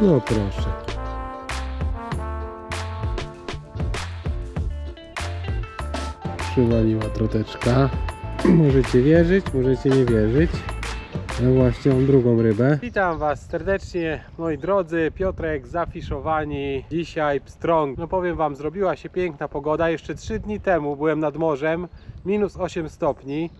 No proszę. Przywaliła troteczka. Możecie wierzyć, możecie nie wierzyć. No właśnie mam drugą rybę. Witam Was serdecznie, moi drodzy. Piotrek, zafiszowani. Dzisiaj pstrąg. No powiem Wam, zrobiła się piękna pogoda. Jeszcze 3 dni temu byłem nad morzem, minus 8 stopni.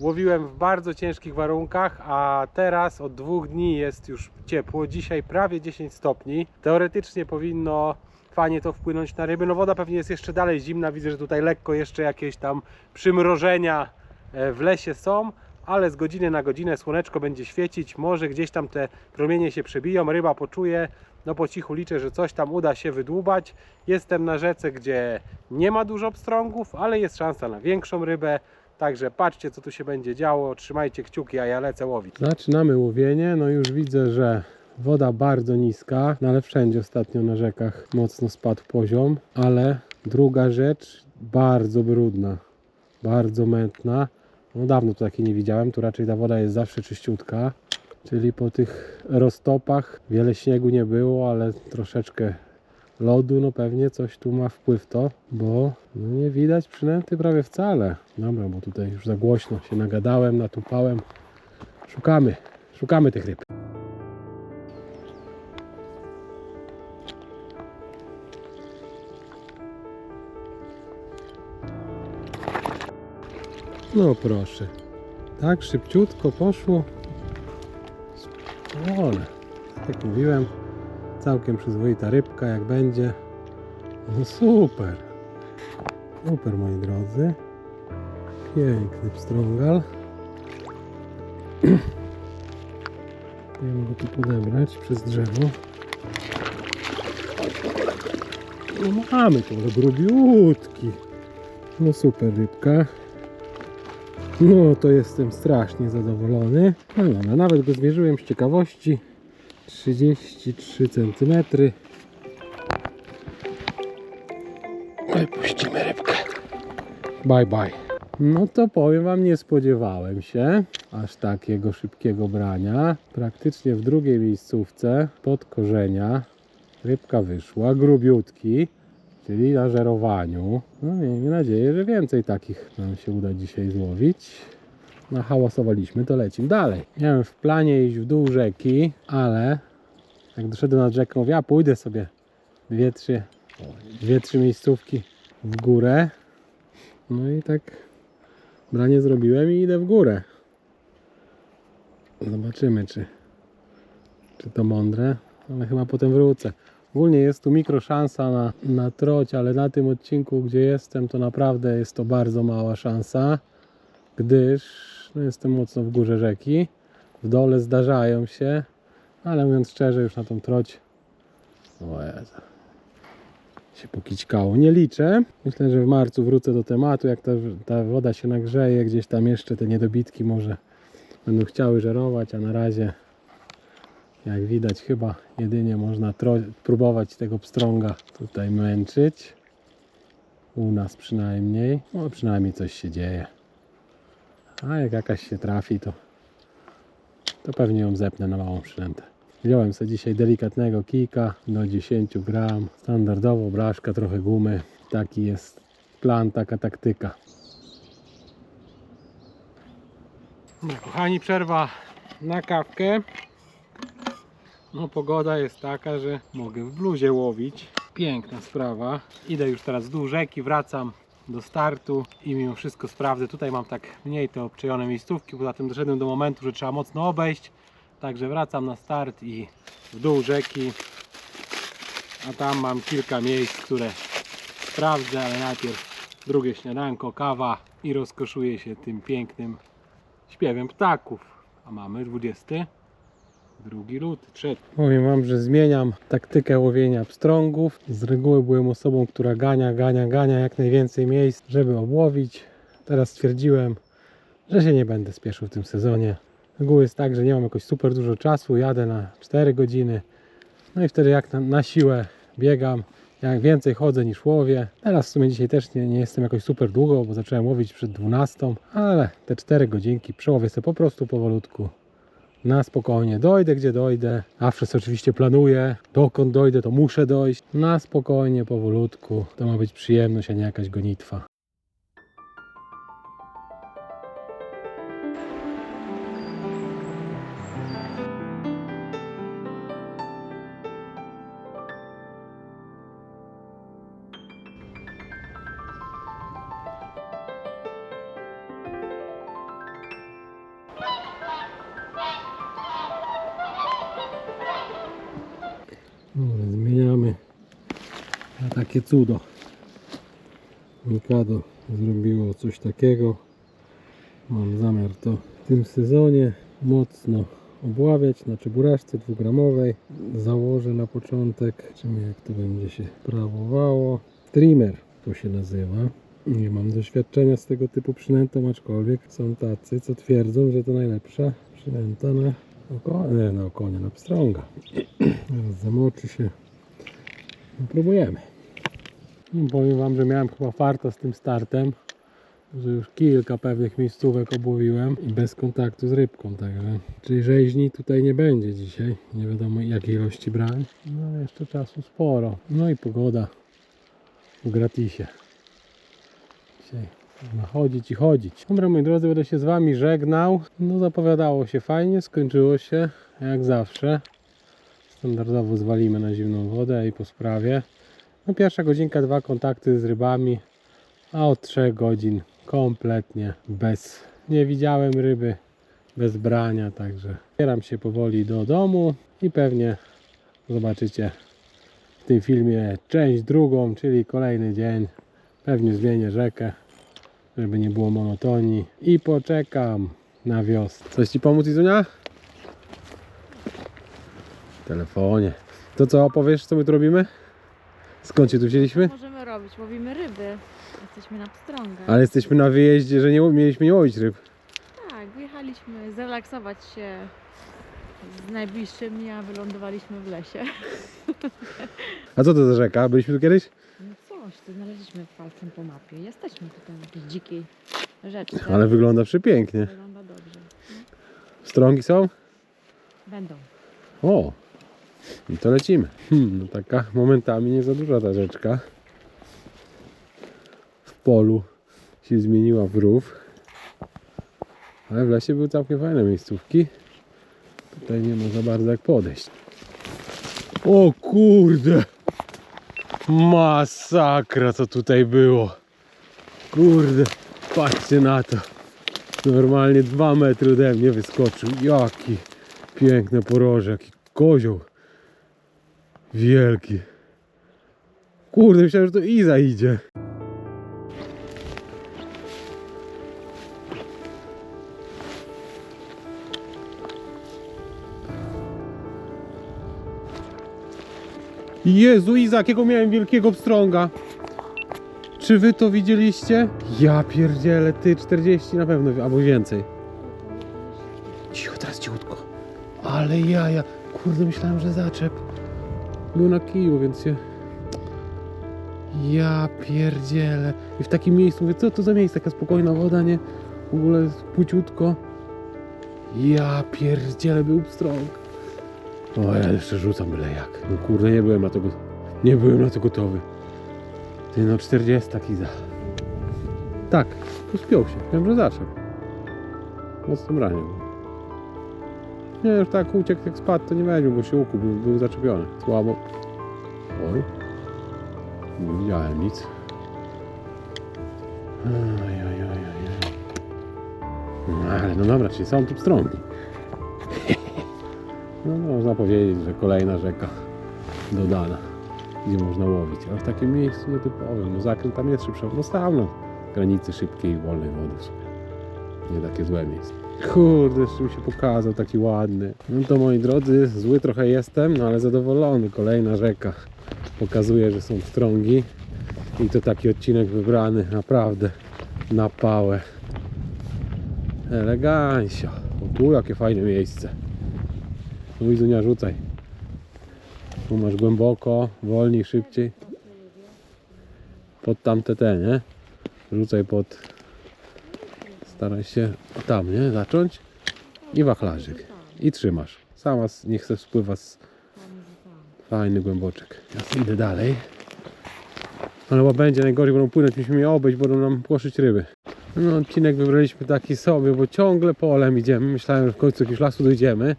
Łowiłem w bardzo ciężkich warunkach, a teraz od dwóch dni jest już ciepło. Dzisiaj prawie 10 stopni. Teoretycznie powinno fajnie to wpłynąć na ryby. No woda pewnie jest jeszcze dalej zimna. Widzę, że tutaj lekko jeszcze jakieś tam przymrożenia e, w lesie są, ale z godziny na godzinę słoneczko będzie świecić. Może gdzieś tam te promienie się przebiją, ryba poczuje. No po cichu liczę, że coś tam uda się wydłubać. Jestem na rzece, gdzie nie ma dużo pstrągów, ale jest szansa na większą rybę. Także patrzcie, co tu się będzie działo. Trzymajcie kciuki, a ja lecę łowić. Zaczynamy łowienie. No już widzę, że woda bardzo niska, no ale wszędzie ostatnio na rzekach mocno spadł poziom. Ale druga rzecz, bardzo brudna, bardzo mętna. No dawno tu takiej nie widziałem. Tu raczej ta woda jest zawsze czyściutka. Czyli po tych roztopach wiele śniegu nie było, ale troszeczkę lodu, no pewnie coś tu ma wpływ to, bo no nie widać przynęty prawie wcale. Dobra, bo tutaj już za głośno się nagadałem, natupałem. Szukamy, szukamy tych ryb. No proszę. Tak szybciutko poszło. Ole. Tak mówiłem, całkiem przyzwoita rybka jak będzie. No super. Super moi drodzy. Piękny pstrągal. Nie mogę tu podebrać przez drzewo. No mamy to, grubiutki. No super rybka. No to jestem strasznie zadowolony. No, no, nawet go zmierzyłem z ciekawości. 33 cm. No i puścimy rybkę. Bye bye. No to powiem Wam, nie spodziewałem się aż takiego szybkiego brania. Praktycznie w drugiej miejscówce pod korzenia rybka wyszła, grubiutki, czyli na żerowaniu. No miejmy nadzieję, że więcej takich nam się uda dzisiaj złowić. Nahałasowaliśmy, to lecimy dalej. Miałem w planie iść w dół rzeki, ale jak doszedłem nad rzeką, mówię, ja pójdę sobie dwie, trzy, dwie, trzy miejscówki w górę. No i tak branie zrobiłem i idę w górę. Zobaczymy, czy, czy to mądre, ale chyba potem wrócę. Ogólnie jest tu mikro szansa na, na troć, ale na tym odcinku, gdzie jestem, to naprawdę jest to bardzo mała szansa, gdyż no, jestem mocno w górze rzeki. W dole zdarzają się, ale mówiąc szczerze, już na tą troć o Jezu, się pokićkało. Nie liczę. Myślę, że w marcu wrócę do tematu, jak ta, ta woda się nagrzeje, gdzieś tam jeszcze te niedobitki może będą chciały żerować, a na razie jak widać chyba jedynie można próbować tego pstrąga tutaj męczyć. U nas przynajmniej. No przynajmniej coś się dzieje. A jak jakaś się trafi to, to pewnie ją zepnę na małą przynętę. Wziąłem sobie dzisiaj delikatnego kijka do 10 gram. Standardowo blaszka, trochę gumy. Taki jest plan, taka taktyka. No, kochani, przerwa na kawkę. No pogoda jest taka, że mogę w bluzie łowić. Piękna sprawa. Idę już teraz dół rzeki, wracam do startu i mimo wszystko sprawdzę. Tutaj mam tak mniej te obczajone miejscówki, poza tym doszedłem do momentu, że trzeba mocno obejść. Także wracam na start i w dół rzeki. A tam mam kilka miejsc, które sprawdzę, ale najpierw drugie śniadanko, kawa i rozkoszuję się tym pięknym śpiewem ptaków. A mamy 20. Drugi luty, trzeci. Powiem Wam, że zmieniam taktykę łowienia pstrągów. Z reguły byłem osobą, która gania, gania, gania jak najwięcej miejsc, żeby obłowić. Teraz stwierdziłem, że się nie będę spieszył w tym sezonie. Z reguły jest tak, że nie mam jakoś super dużo czasu, jadę na 4 godziny. No i wtedy jak na, na siłę biegam, jak więcej chodzę niż łowię. Teraz w sumie dzisiaj też nie, nie jestem jakoś super długo, bo zacząłem łowić przed 12, ale te 4 godzinki przełowię sobie po prostu powolutku Na spokojnie, dojdę gdzie dojdę. Zawsze sobie oczywiście planuję, dokąd dojdę, to muszę dojść. Na spokojnie, powolutku. To ma być przyjemność, a nie jakaś gonitwa. Takie cudo. Mikado zrobiło coś takiego. Mam zamiar to w tym sezonie mocno obławiać na czeburaczce dwugramowej. Założę na początek, zobaczymy jak to będzie się prawowało. Trimmer to się nazywa. Nie mam doświadczenia z tego typu przynętą, aczkolwiek są tacy, co twierdzą, że to najlepsza przynęta na oko, nie, na okonie, na pstrąga. Zamoczy się. No, próbujemy. Powiem Wam, że miałem chyba farta z tym startem, że już kilka pewnych miejscówek obłowiłem i bez kontaktu z rybką, także czyli rzeźni tutaj nie będzie dzisiaj. Nie wiadomo jakiej ilości brałem. No jeszcze czasu sporo. No i pogoda w gratisie. Dzisiaj można chodzić i chodzić. Dobra moi drodzy, będę się z Wami żegnał. No zapowiadało się fajnie, skończyło się jak zawsze. Standardowo zwalimy na zimną wodę i po sprawie. No pierwsza godzinka, dwa kontakty z rybami, a od trzech godzin kompletnie bez. Nie widziałem ryby, bez brania, także zbieram się powoli do domu i pewnie zobaczycie w tym filmie część drugą, czyli kolejny dzień. Pewnie zmienię rzekę, żeby nie było monotonii i poczekam na wiosnę. Coś Ci pomóc Izunia? W telefonie. To co opowiesz, co my tu robimy? Skąd się tu wzięliśmy? Możemy robić, łowimy ryby. Jesteśmy na pstrągach. Ale jesteśmy na wyjeździe, że nie mieliśmy nie łowić ryb. Tak, wyjechaliśmy zrelaksować się z najbliższymi, a wylądowaliśmy w lesie. A co to za rzeka? Byliśmy tu kiedyś? No coś, tu znaleźliśmy palcem po mapie. Jesteśmy tutaj w jakiejś dzikiej rzeczce. Ale wygląda przepięknie. Wygląda dobrze. Strągi są? Będą. O! I to lecimy. Hmm, no taka momentami nie za duża ta rzeczka. W polu się zmieniła w rów. Ale w lesie były całkiem fajne miejscówki. Tutaj nie ma za bardzo jak podejść. O kurde! Masakra co tutaj było. Kurde, patrzcie na to. Normalnie dwa metry ode mnie wyskoczył. Jaki piękne poroże, jaki kozioł. Wielki. Kurde, myślałem, że to Iza idzie. Jezu, Iza, jakiego miałem wielkiego pstrąga. Czy wy to widzieliście? Ja pierdzielę, ty 40 na pewno, albo więcej. Cicho, teraz cichutko. Ale jaja. Kurde, myślałem, że zaczep. Był na kiju, więc się... Ja pierdzielę. I w takim miejscu mówię, co to za miejsce? Taka spokojna woda, nie? W ogóle płciutko. Ja pierdzielę, był pstrąg. O, ja jeszcze rzucam byle jak. No kurde, nie byłem na to. Nie byłem na to gotowy. Ty no 40 kiza. Tak, tu spiął się. Wiem, że zaczep. Mocno branie było. Nie, już tak uciekł jak spadł, to nie weźmie, bo się ukuł, był, był zaczepiony. Słabo. Oj. Nie widziałem nic. Oj, oj, oj, oj. No, ale no dobra, czyli są tu pstrągi. No można powiedzieć, że kolejna rzeka dodana, gdzie można łowić. Ale w takim miejscu nietypowym, no zakręt tam jest szybszy, no na granicy szybkiej i wolnej wody. Nie takie złe miejsce. Kurde, mi się pokazał, taki ładny. No to moi drodzy, zły trochę jestem, no ale zadowolony. Kolejna rzeka pokazuje, że są pstrągi. I to taki odcinek wybrany naprawdę na pałę. Elegancio. O tu jakie fajne miejsce. No Izunia rzucaj. Tu masz głęboko, wolniej, szybciej. Pod tamte te, nie? Rzucaj pod... Staraj się tam, nie? Zacząć. I wachlarzyk. I trzymasz. Sama niech se spływa z fajny głęboczek. Ja idę dalej. Ale chyba będzie najgorzej, będą płynąć, musimy je obejść, będą nam płoszyć ryby. No odcinek wybraliśmy taki sobie, bo ciągle polem idziemy. Myślałem, że w końcu jakiegoś lasu dojdziemy.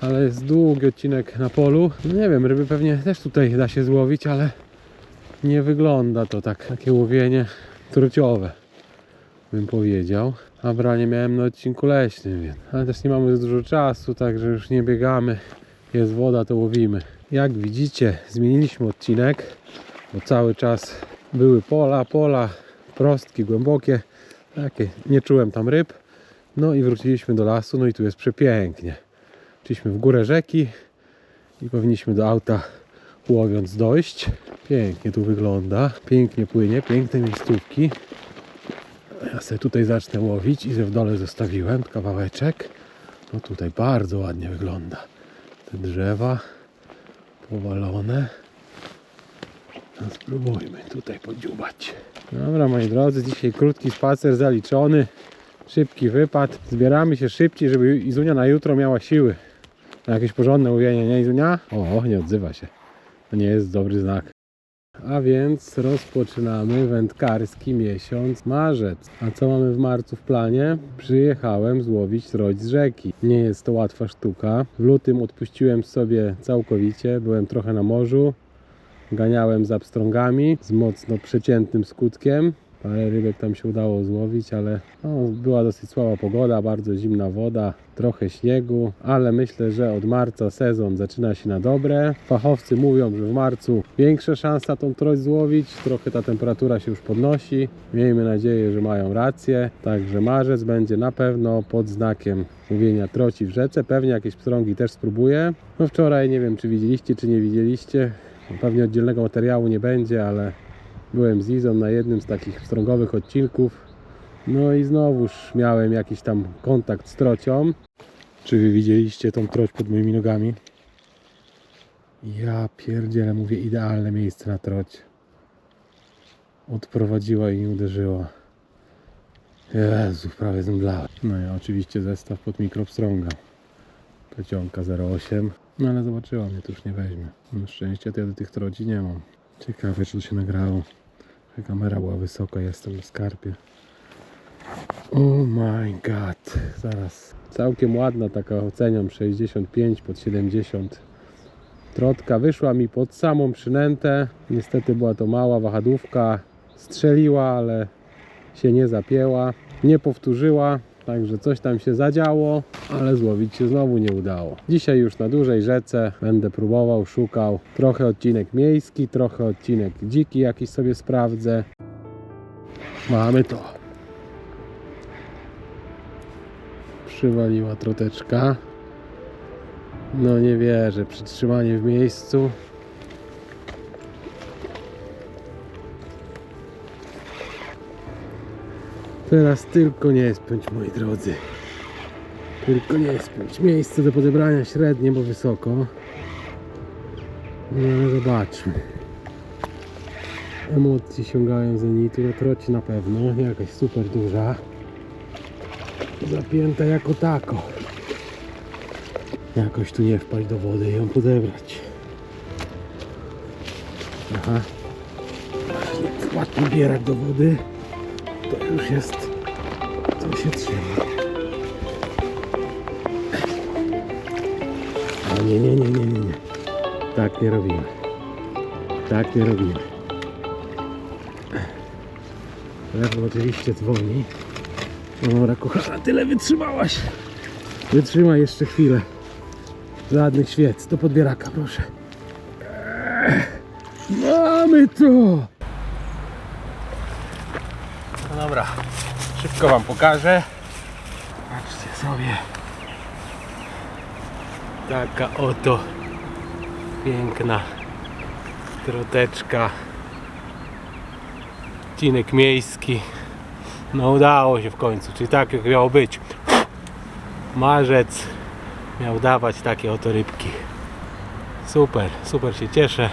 Ale jest długi odcinek na polu. No nie wiem, ryby pewnie też tutaj da się złowić, ale nie wygląda to tak, takie łowienie truciowe, bym powiedział. A branie miałem na odcinku leśnym, więc. Ale też nie mamy dużo czasu, także już nie biegamy. Jest woda, to łowimy. Jak widzicie, zmieniliśmy odcinek, bo cały czas były pola, pola, prostki, głębokie. Takie, nie czułem tam ryb. No i wróciliśmy do lasu, no i tu jest przepięknie. Szliśmy w górę rzeki i powinniśmy do auta łowiąc dojść. Pięknie tu wygląda, pięknie płynie, piękne miejscówki. Ja sobie tutaj zacznę łowić i ze w dole zostawiłem kawałeczek. No tutaj bardzo ładnie wygląda. Te drzewa powalone. No spróbujmy tutaj podziubać. Dobra moi drodzy, dzisiaj krótki spacer zaliczony. Szybki wypad. Zbieramy się szybciej, żeby Izunia na jutro miała siły. Na jakieś porządne łowienie, nie Izunia? O, nie odzywa się. To nie jest dobry znak. A więc rozpoczynamy wędkarski miesiąc marzec. A co mamy w marcu w planie? Przyjechałem złowić troć z rzeki. Nie jest to łatwa sztuka. W lutym odpuściłem sobie całkowicie. Byłem trochę na morzu. Ganiałem za pstrągami z mocno przeciętnym skutkiem. Parę rybek tam się udało złowić, ale no, była dosyć słaba pogoda, bardzo zimna woda, trochę śniegu, ale myślę, że od marca sezon zaczyna się na dobre. Fachowcy mówią, że w marcu większa szansa tą troć złowić, trochę ta temperatura się już podnosi. Miejmy nadzieję, że mają rację, także marzec będzie na pewno pod znakiem łowienia troci w rzece. Pewnie jakieś pstrągi też spróbuję. No wczoraj nie wiem, czy widzieliście, czy nie widzieliście. Pewnie oddzielnego materiału nie będzie, ale Byłem z Izą na jednym z takich strągowych odcinków. No i znowuż miałem jakiś tam kontakt z trocią. Czy wy widzieliście tą troć pod moimi nogami? Ja pierdzielę, mówię, idealne miejsce na troć. Odprowadziła i nie uderzyła. Jezu, prawie zemdlałem. No i oczywiście zestaw pod mikropstrąga. Plecionka 0,8. No ale zobaczyła mnie, to już nie weźmie. Na szczęście to ja do tych troci nie mam. Ciekawe, czy to się nagrało. Ta kamera była wysoka, jestem na skarpie. Oh my god. Zaraz. Całkiem ładna, taka oceniam 65 pod 70. Trotka wyszła mi pod samą przynętę. Niestety była to mała wahadłówka. Strzeliła, ale się nie zapięła. Nie powtórzyła. Także coś tam się zadziało, ale złowić się znowu nie udało. Dzisiaj już na dużej rzece będę próbował, szukał. Trochę odcinek miejski, trochę odcinek dziki jakiś sobie sprawdzę. Mamy to. Przywaliła troteczka. No nie wierzę, przytrzymanie w miejscu. Teraz tylko nie spiąć, moi drodzy. Tylko nie spiąć. Miejsce do podebrania średnie, bo wysoko. No ale zobaczmy. Emocje sięgają zenitu. Na troci na pewno. Jakaś super duża. Zapięta jako tako. Jakoś tu nie wpaść do wody i ją podebrać. Aha. Właśnie bierak do wody. To już jest. To się trzyma. A nie, nie, nie, nie, nie, nie. Tak nie robimy. Tak nie robimy. Lewo oczywiście dzwoni. Dobra, kochana, tyle wytrzymałaś. Wytrzymaj jeszcze chwilę. Żadnych świec. Do podbieraka, proszę. Mamy to! No dobra, szybko Wam pokażę. Patrzcie sobie. Taka oto piękna troteczka. Odcinek miejski. No udało się w końcu, czyli tak jak miało być. Marzec miał dawać takie oto rybki. Super, super się cieszę.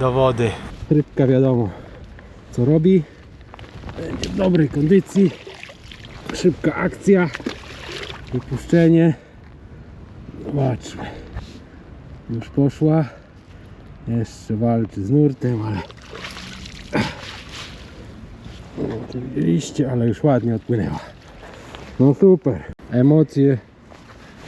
Do wody. Rybka wiadomo co robi będzie w dobrej kondycji. Szybka akcja, wypuszczenie Zobaczmy. Już poszła. Jeszcze walczy z nurtem, ale... To widzieliście, ale już ładnie odpłynęła. No super. Emocje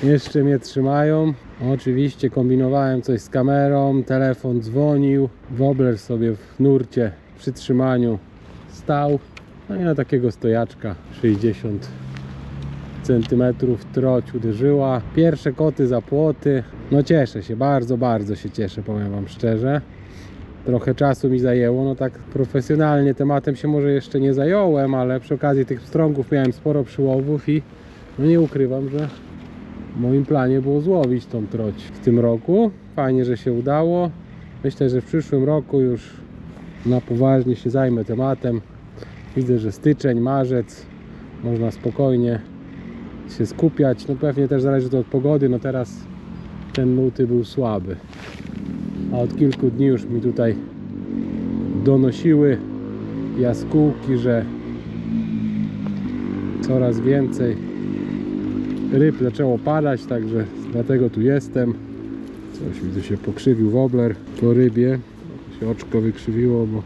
jeszcze mnie trzymają. Oczywiście kombinowałem coś z kamerą, telefon dzwonił, wobler sobie w nurcie przy trzymaniu stał. No i na takiego stojaczka 60 centymetrów troć uderzyła. Pierwsze koty za płoty. No cieszę się, bardzo, bardzo się cieszę, powiem Wam szczerze. Trochę czasu mi zajęło, no tak profesjonalnie tematem się może jeszcze nie zająłem, ale przy okazji tych pstrągów miałem sporo przyłowów i no nie ukrywam, że w moim planie było złowić tą troć w tym roku. Fajnie, że się udało. Myślę, że w przyszłym roku już na poważnie się zajmę tematem. Widzę, że styczeń, marzec można spokojnie się skupiać. No pewnie też zależy to od pogody. No teraz ten luty był słaby. A od kilku dni już mi tutaj donosiły jaskółki, że coraz więcej ryb zaczęło padać, także dlatego tu jestem. Coś tu się pokrzywił wobler po rybie. Się oczko wykrzywiło, bo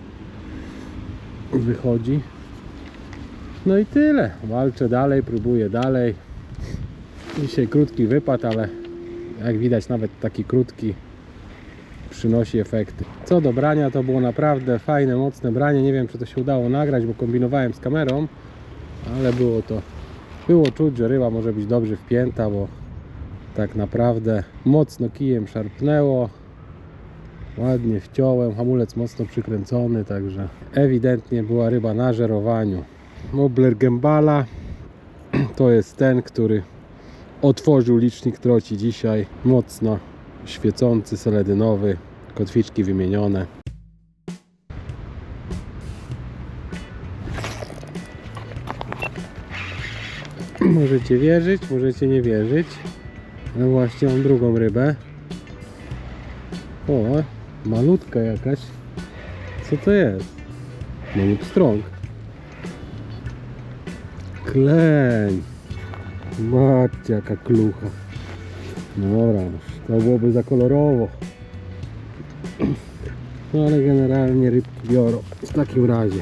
wychodzi. No i tyle. Walczę dalej, próbuję dalej. Dzisiaj krótki wypad, ale jak widać nawet taki krótki przynosi efekty. Co do brania, to było naprawdę fajne, mocne branie. Nie wiem, czy to się udało nagrać, bo kombinowałem z kamerą, ale było to było czuć, że ryba może być dobrze wpięta, bo tak naprawdę mocno kijem szarpnęło. Ładnie wciąłem, hamulec mocno przykręcony, także ewidentnie była ryba na żerowaniu. Mobler Gembala to jest ten, który otworzył licznik troci dzisiaj. Mocno świecący, seledynowy, kotwiczki wymienione. Możecie wierzyć, możecie nie wierzyć. No właśnie mam drugą rybę. O, malutka jakaś. Co to jest? Nie pstrąg. Kleń. Macie jaka klucha. No dobra, to byłoby za kolorowo. No ale generalnie rybki biorą. W takim razie.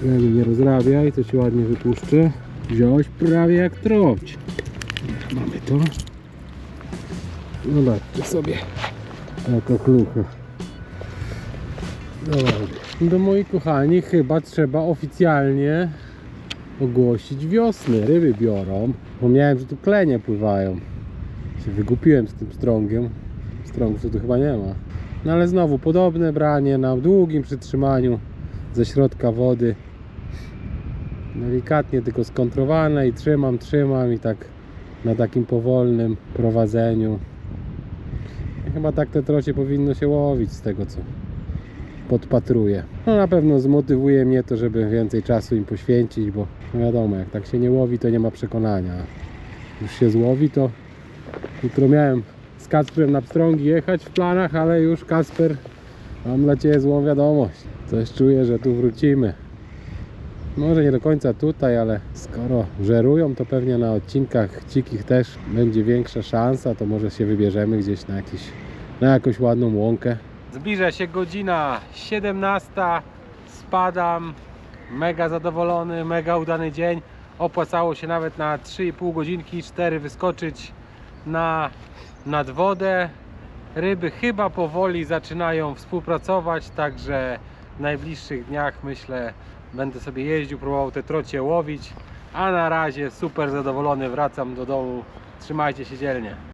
Klemi nie rozrabiaj, to ci ładnie wypuszczę. Wziąłeś prawie jak troć. Mamy to. Zobaczcie sobie. Jaka klucha. Dobra. Do moi kochani, chyba trzeba oficjalnie ogłosić wiosnę. Ryby biorą. Pomniałem, że tu klenie pływają. Się wygupiłem z tym strągiem. Strągów to tu chyba nie ma. No ale znowu podobne branie na długim przytrzymaniu ze środka wody delikatnie tylko skontrowane i trzymam, trzymam i tak na takim powolnym prowadzeniu. Chyba tak te trocie powinno się łowić z tego co podpatruję. No na pewno zmotywuje mnie to, żeby więcej czasu im poświęcić, bo no wiadomo, jak tak się nie łowi, to nie ma przekonania. Już się złowi, to jutro miałem z Kacprem na pstrągi jechać w planach, ale już Kasper, mam dla Ciebie złą wiadomość. Coś czuję, że tu wrócimy. Może nie do końca tutaj, ale skoro żerują, to pewnie na odcinkach dzikich też będzie większa szansa, to może się wybierzemy gdzieś na, jakiś, na jakąś ładną łąkę. Zbliża się godzina 17, spadam, mega zadowolony, mega udany dzień. Opłacało się nawet na 3,5 godzinki, 4 wyskoczyć na nad wodę. Ryby chyba powoli zaczynają współpracować, także w najbliższych dniach myślę będę sobie jeździł, próbował te trocie łowić. A na razie super zadowolony, wracam do domu. Trzymajcie się dzielnie.